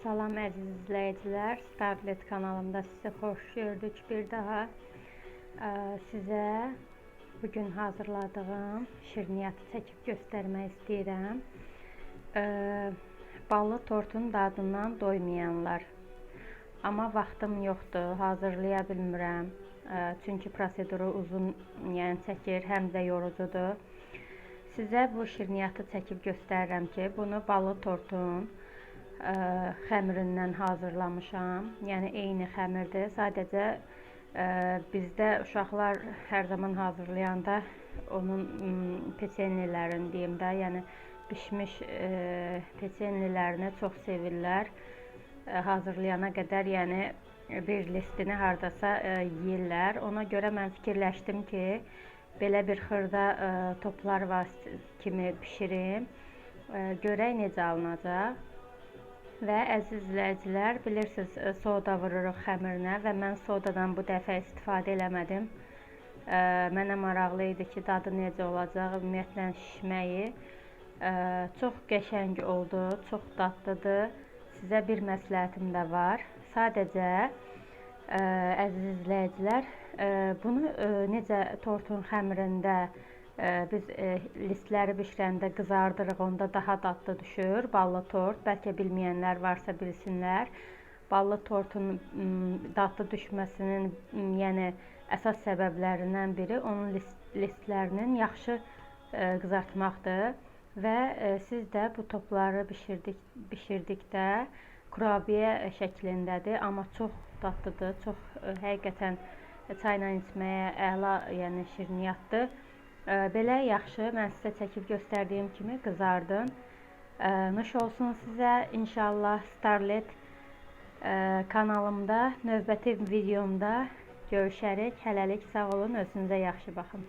Salam əziz izləyicilər, Starlet kanalımda sizi xoş gördük bir daha. Ə, Sizə bugün hazırladığım şirniyyatı çəkib göstərmək istəyirəm. Ə, Ballı tortun dadından doymayanlar. Amma vaxtım yoxdur, hazırlaya bilmirəm. Ə, Çünki proseduru uzun, yəni çəkir, həm də yorucudur. Sizə bu şirniyyatı çəkib göstərirəm ki, bunu ballı tortun ə, xəmirindən hazırlamışam. Yəni eyni xəmirdir. Sadəcə ə, bizdə uşaqlar hər zaman hazırlayanda onun m, peçenlilərini deyim də, yəni bişmiş ə, peçenlilərini çox sevirlər. Ə, hazırlayana qədər, yəni bir listini hardasa ə, yeyirlər. Ona görə mən fikirləşdim ki, belə bir xırda ə, toplar vas- kimi bişirim. Ə, Görək necə alınacaq. Və əziz izləyicilər, bilirsiniz ə, soda vururuq xəmirinə və mən sodadan bu dəfə istifadə eləmədim. Ə, Mənə maraqlı idi ki, dadı necə olacaq, ümumiyyətlə şişməyi. Ə, Çox qəşəng oldu, çox dadlıdır. Sizə bir məsləhətim də var. Sadəcə ə, əziz ə, bunu ə, necə tortun xəmirində biz ə, listləri bişirəndə qızardırıq, onda daha dadlı düşür ballı tort. Bəlkə bilməyənlər varsa bilsinlər. Ballı tortun dadlı düşməsinin yəni əsas səbəblərindən biri onun list, listlərinin yaxşı ə, qızartmaqdır və ə, siz də bu topları bişirdik bişirdikdə kurabiyə şəklindədir, amma çox dadlıdır, çox həqiqətən çayla içməyə əla, yəni şirniyyatdır. Belə yaxşı, mən sizə çəkib göstərdiyim kimi qızardın. Nuş olsun sizə. İnşallah Starlet kanalımda növbəti videomda görüşərik. Hələlik sağ olun, özünüzə yaxşı baxın.